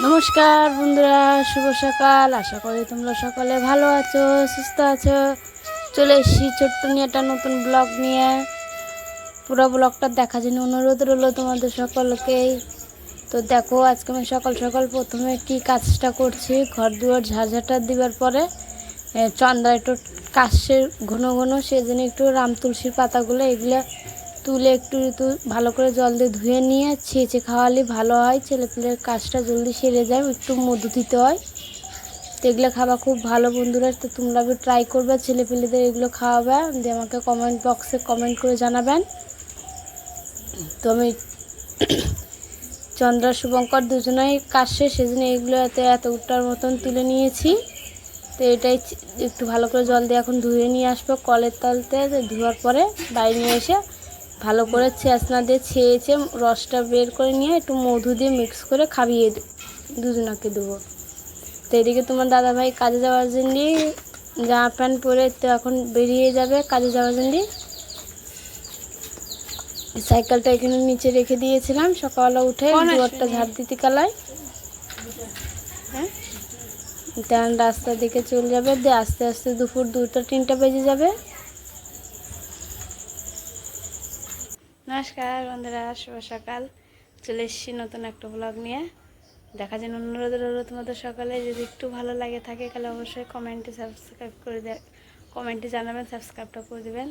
নমস্কার বন্ধুরা, শুভ সকাল। আশা করি তোমরা সকলে ভালো আছো, সুস্থ আছো। চলে এসেছি ছোট্ট নিয়ে একটা নতুন ব্লগ নিয়ে। পুরো ব্লগটা দেখার জন্য অনুরোধ রইল তোমাদের সকলকেই তো দেখো, আজকে আমি সকাল সকাল প্রথমে কি কাজটা করছি। ঘর দুয়ার ঝাড়ঝাটা দিবার পরে চন্দ্রা একটু কাশে ঘন ঘন, সেজন্য একটু রাম তুলসীর পাতাগুলো এগুলো তুলে একটু ভালো করে জল দিয়ে ধুয়ে নিয়ে ছেঁচে খাওয়ালে ভালো হয়। ছেলেপিলের কাজটা জলদি সেরে যায়, একটু মধু দিতে হয়। তো এগুলো খাওয়া খুব ভালো বন্ধুরা, তো তোমরা ট্রাই করবে, ছেলেপিলেদের এগুলো খাওয়াবে। দিয়ে আমাকে কমেন্ট বক্সে কমেন্ট করে জানাবেন। তো আমি চন্দ্রা, শুভঙ্কর দুজনেই কাজ শেষ, সেজন্য এগুলো এত এত উটার মতন তুলে নিয়েছি। তো এটাই একটু ভালো করে জল দিয়ে এখন ধুয়ে নিয়ে আসব। কলের তলতে ধোয়ার পরে বাড়ি নিয়ে এসে ভালো করে ছেঁচনা দিয়ে ছেঁচে রসটা বের করে নিয়ে একটু মধু দিয়ে মিক্স করে খাবিয়ে দুজনাকে দেবো। তো এদিকে তোমার দাদাভাই কাজে যাওয়ার জন্য জামা প্যান্ট পরে তো এখন বেরিয়ে যাবে কাজে যাওয়ার জন্য। সাইকেলটা এখানে নিচে রেখে দিয়েছিলাম। সকালবেলা উঠে দুয়ারটা ঝাড় দিতে কালায় হ্যাঁ? তেমন রাস্তার দিকে চলে যাবে। দিয়ে আস্তে আস্তে দুপুর দুটো তিনটা বেজে যাবে। নমস্কার বন্ধুরা, শুভ সকাল। চলে এসেছি নতুন একটা ব্লগ নিয়ে। দেখা যেন অনুরোধ রইল তোমাদের সকালে যদি একটু ভালো লাগে থাকে, তাহলে অবশ্যই কমেন্টে সাবস্ক্রাইব করে দে কমেন্টে জানাবেন সাবস্ক্রাইবটা করে দেবেন।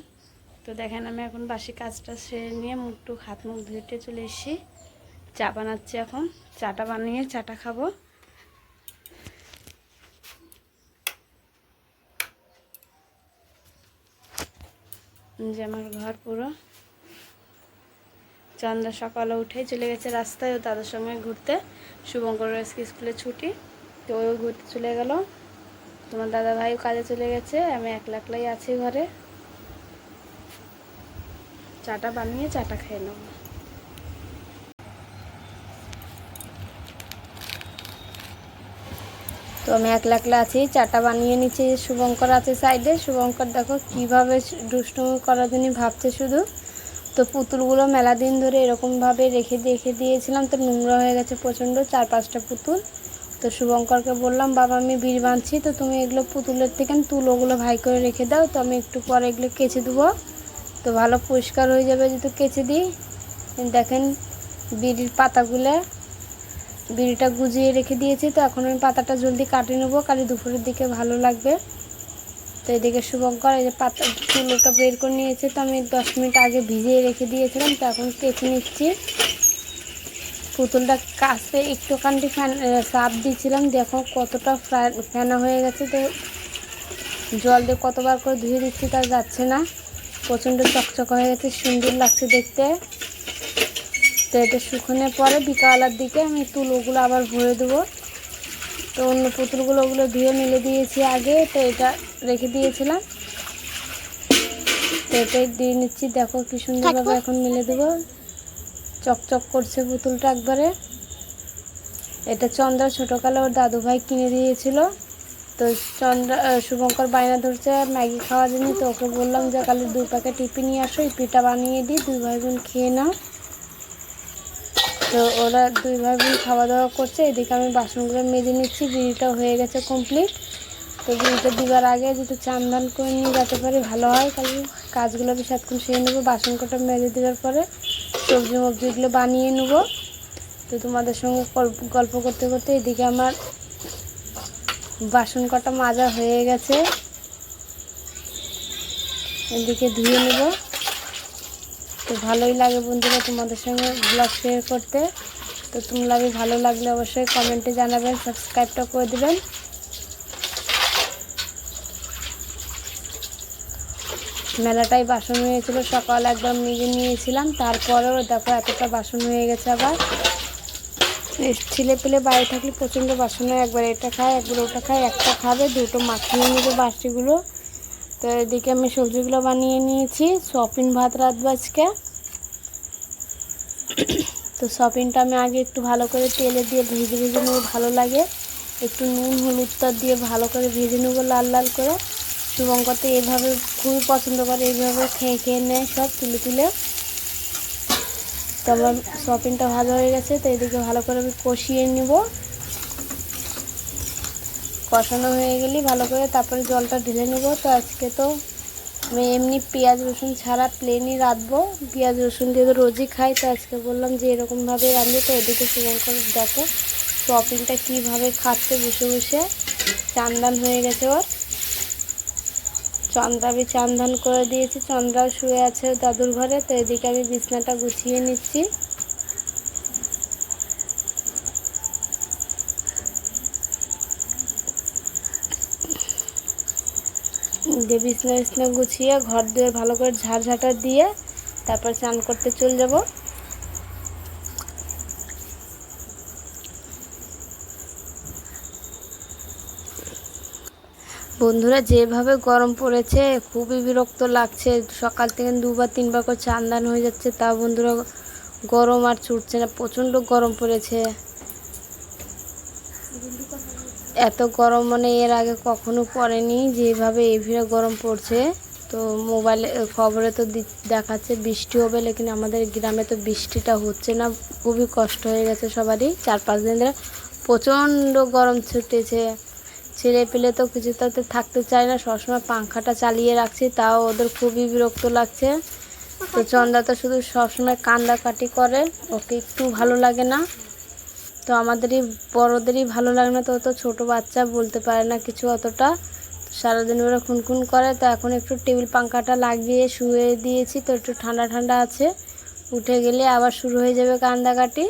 তো দেখেন, আমি এখন বাসি কাজটা সেরে নিয়ে মুখ টুক, হাত মুখ ধুয়ে টুয়ে চলে এসেছি। চা বানাচ্ছি এখন। চাটা বানিয়ে চাটা খাব। যে আমার ঘর পুরো। চন্দ্রা সকালে উঠে চলে গেছে রাস্তায় ও তাদের সঙ্গে ঘুরতে। শুভঙ্কর আজকে স্কুলে ছুটি, তো ওই ঘুরতে চলে গেল। তোমার দাদা ভাইও কাজে চলে গেছে, আমি একলা একলাই আছি ঘরে। চাটা বানিয়ে চাটা খেয়ে নেব তো আমি একলা একলা আছি, চাটা বানিয়ে নিচ্ছি, শুভঙ্কর আছে সাইডে শুভঙ্কর দেখো কীভাবে দুষ্টুমি করার জন্য ভাবছে শুধু। তো পুতুলগুলো মেলা দিন ধরে এরকমভাবে রেখে রেখে দিয়েছিলাম, তো নোংরা হয়ে গেছে প্রচণ্ড, চার পাঁচটা পুতুল। তো শুভঙ্করকে বললাম, বাবা, আমি বীর বাঁধছি, তো তুমি এগুলো পুতুলের থেকে তুলোগুলো ভাই করে রেখে দাও, তো আমি একটু পরে এগুলো কেচে দেবো তো ভালো পরিষ্কার হয়ে যাবে যদি কেচে দিই। দেখেন বিড়ির পাতাগুলো, বিড়িটা গুজিয়ে রেখে দিয়েছি, তো এখন আমি পাতাটা জলদি কাটিয়ে নেব, কালি দুপুরের দিকে ভালো লাগবে। তো এদিকে শুভঙ্কর এই যে পাতা তুলোটা বের করে নিয়েছে, তো আমি দশ মিনিট আগে ভিজিয়ে রেখে দিয়েছিলাম, তো এখন কেচে নিচ্ছি। পুতুলটা কাছে একটুখানি ফ্যান সাপ দিয়েছিলাম, দেখো কতটা ফেনা হয়ে গেছে, তো জল দিয়ে কতবার করে ধুয়ে দিচ্ছি, তা যাচ্ছে না। প্রচণ্ড চকচক হয়ে গেছে, সুন্দর লাগছে দেখতে। তো এটা শুকোনোর পরে বিকালের দিকে আমি তুলোগুলো আবার ভরে দেবো। তো অন্য পুতুলগুলো ওগুলো ধুয়ে মেলে দিয়েছি আগে তো এটা রেখে দিয়েছিলাম। তো এটাই দিয়ে নিচ্ছি। দেখো কি সুন্দরভাবে এখন মেলে দেবো। চকচক করছে পুতুলটা একবারে। এটা চন্দ্রা ছোটোকালে ওর দাদু ভাই কিনে দিয়েছিল। তো চন্দ্রা শুভঙ্কর বায়না ধরছে ম্যাগি খাওয়ার জন্য। তো ওকে বললাম যে কালি দু প্যাকেট টিপি নিয়ে আসো এই পিঠা বানিয়ে দিই দুই ভাই বোন খেয়ে নাও। তো ওরা দুই ভাই বোন খাওয়া দাওয়া করছে। এদিকে আমি বাসনগুলো মেজে নিচ্ছি, বিড়িটা হয়ে গেছে কমপ্লিট তো বিড়িটা দিবার আগে যদি চান ধান করে নিয়ে যেতে পারি ভালো হয়। তাহলে কাজগুলো বেশ এতক্ষণ সেরে নেব বাসন কটা মেজে দেওয়ার পরে সবজি মবজিগুলো বানিয়ে নেব। তো তোমাদের সঙ্গে গল্প করতে করতে এদিকে আমার বাসন কটা মাজা হয়ে গেছে। এদিকে ধুয়ে নেব। তো ভালোই লাগে বন্ধুরা তোমাদের সঙ্গে ব্লগ শেয়ার করতে। তো তোমরা ভালো লাগলে অবশ্যই কমেন্টে জানাবেন সাবস্ক্রাইবটা করে দেবেন। মেলাটাই বাসন হয়েছিল, সকাল একদম নিজে নিয়েছিলাম, তারপরেও দেখো এতটা বাসন হয়ে গেছে আবার। ছেলে পেলে বাড়ি থাকলে প্রচণ্ড বাসন হয়, একবার এটা খায়, একবার ওটা খায়, একটা খাবে, দুটো মাখিয়ে নেবে বাসিগুলো। তো এদিকে আমি সবজিগুলো বানিয়ে নিয়েছি। সপিন ভাত রাঁধবো আজকে। তো সপিনটা আমি আগে একটু ভালো করে তেলে দিয়ে ভেজে ভেজে নেব, ভালো লাগে। একটু নুন হলুদটা দিয়ে ভালো করে ভেজে নেব লাল লাল করে। শুভঙ্কর তো এইভাবে খুবই পছন্দ করে এইভাবে খেয়ে খেয়ে নেয় সব, তুলে তুলে। তো আমার শপিংটা ভালো হয়ে গেছে, তো এদিকে ভালো করে আমি কষিয়ে নেব। কষানো হয়ে গেলে ভালো করে তারপরে জলটা ঢেলে নেব। তো আজকে তো আমি এমনি পেঁয়াজ, রসুন ছাড়া প্লেনই রাঁধবো। পেঁয়াজ, রসুন দিয়ে তো রোজই খাই, তো আজকে বললাম যে এরকমভাবে রাঁধবো। তো ওদিকে শুভঙ্কর দেখো শপিংটা কীভাবে খাচ্ছে বসে বসে। চান্দান হয়ে গেছে ওর। চন্দ্রাবি চান্দান করে দিয়েছি। চন্দ্রাও শুয়ে আছে দাদুর ঘরে। তো এদিকে আমি বিছনাটা গুছিয়ে নিচ্ছি। দিয়ে বিছনা বিছনা গুছিয়ে ঘর দিয়ে ভালো করে ঝাড় ঝাঁটা দিয়ে তারপর স্নান করতে চলে যাব। বন্ধুরা, যেভাবে গরম পড়েছে, খুবই বিরক্ত লাগছে। সকাল থেকে দুবার তিনবার করে চান্দান হয়ে যাচ্ছে, তা বন্ধুরা গরম আর ছুটছে না, প্রচণ্ড গরম পড়েছে। এত গরম মানে এর আগে কখনো পড়েনি, যেভাবে এভিরে গরম পড়ছে। তো মোবাইলে খবরে তো দেখাচ্ছে বৃষ্টি হবে, লেকিন আমাদের গ্রামে তো বৃষ্টিটা হচ্ছে না। খুবই কষ্ট হয়ে গেছে সবারই। চার পাঁচ দিন ধরে প্রচণ্ড গরম ছুটেছে। ছেলে পেলে তো কিছুটাতে থাকতে চায় না, সবসময় পাংখাটা চালিয়ে রাখছি, তাও ওদের খুবই বিরক্ত লাগছে। তো চন্দা তো শুধু সবসময় কান্দাকাটি করে, ওকে একটু ভালো লাগে না। তো আমাদেরই বড়োদেরই ভালো লাগে না তো তো ছোটো বাচ্চা বলতে পারে না কিছু অতটা। সারাদিন ওরা খুনখুন করে, তো এখন একটু টেবিল পাঙ্খাটা লাগিয়ে শুয়ে দিয়েছি, তো একটু ঠান্ডা ঠান্ডা আছে। উঠে গেলে আবার শুরু হয়ে যাবে কান্দাকাটি।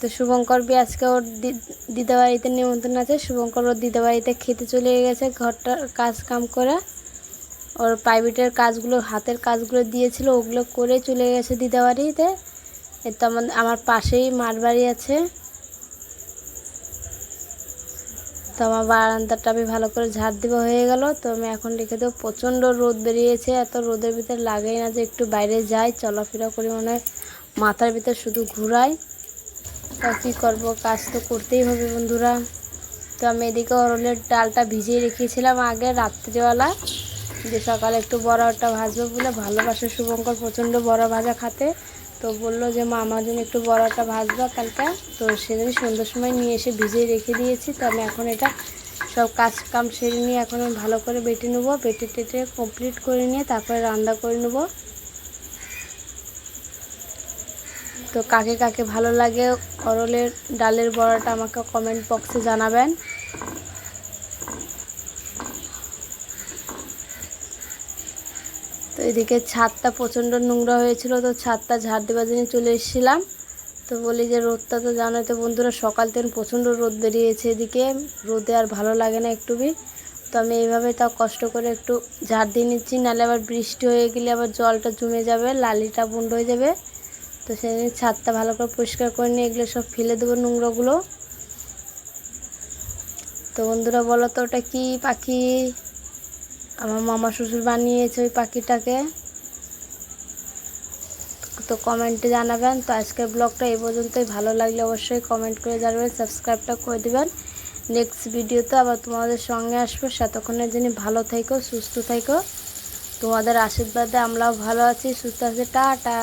তো শুভঙ্কর বি আজকে ওর দি- দিদাবাড়িতে নিমন্ত্রণ আছে। শুভঙ্কর ওর দিদাবাড়িতে খেতে চলে গেছে ঘরটার কাজ কাম করে। ওর প্রাইভেটের কাজগুলো, হাতের কাজগুলো দিয়েছিল, ওগুলো করে চলে গেছে দিদাবাড়িতে। এ তো আমার আমার পাশেই মার বাড়ি আছে। তো আমার বারান্দাটা আমি ভালো করে ঝাড় দেওয়া হয়ে গেল। তো আমি এখন রেখে দেবো, প্রচণ্ড রোদ বেরিয়েছে, এত রোদের ভিতরে লাগেই না যে একটু বাইরে যাই, চলাফেরা করি মনে হয় মাথার ভিতর শুধু ঘুরাই। তা কী করব, কাজ তো করতেই হবে বন্ধুরা। তো আমি এদিকে অরলের ডালটা ভিজিয়ে রেখেছিলাম আগে রাত্রিবেলা। যে সকালে একটু বড়াটা ভাজবো বলে ভালোবাসে শুভঙ্কর প্রচণ্ড বড় ভাজা খাতে। তো বলল যে, মা, আমার জন্য একটু বড়াটা ভাজবা কালকে। তো সেদিন সন্ধ্যার সময় নিয়ে এসে ভিজিয়ে রেখে দিয়েছি। তো আমি এখন এটা সব কাজ কাম সেরে নিয়ে এখন আমি ভালো করে বেটে নেব। বেটে টেটে কমপ্লিট করে নিয়ে তারপরে রান্না করে নেব। তো কাকে কাকে ভালো লাগে অরলের ডালের বড়াটা আমাকে কমেন্ট বক্সে জানাবেন। তো এদিকে ছাদটা প্রচণ্ড নোংরা হয়েছিল, তো ছাদটা ঝাড় দেওয়ার জন্য চলে এসেছিলাম। তো বলি যে রোদটা তো জানোই তো বন্ধুরা, সকাল থেকে প্রচণ্ড রোদ বেরিয়েছে এদিকে। রোদে আর ভালো লাগে না একটু বি। তো আমি এইভাবে তাও কষ্ট করে একটু ঝাড় দিয়ে নিচ্ছি নাহলে আবার বৃষ্টি হয়ে গেলে আবার জলটা জমে যাবে, লালিটা বন্ধ হয়ে যাবে। তো সেদিন ছাদটা ভালো করে পরিষ্কার করে নিয়ে এগুলো সব ফেলে দেবো নোংরাগুলো। তো বন্ধুরা বলো তো ওটা কী পাখি? আমার মামা শ্বশুর বানিয়েছে ওই পাখিটাকে। তো কমেন্টে জানাবেন। তো আজকের ব্লগটা এই পর্যন্তই। ভালো লাগলে অবশ্যই কমেন্ট করে জানাবেন, সাবস্ক্রাইবটা করে দেবেন। নেক্সট ভিডিওতে আবার তোমাদের সঙ্গে আসব। সেতক্ষণের জন্য ভালো থেকো, সুস্থ থেকো। তোমাদের আশীর্বাদে আমরাও ভালো আছি, সুস্থ আছি। টাটা।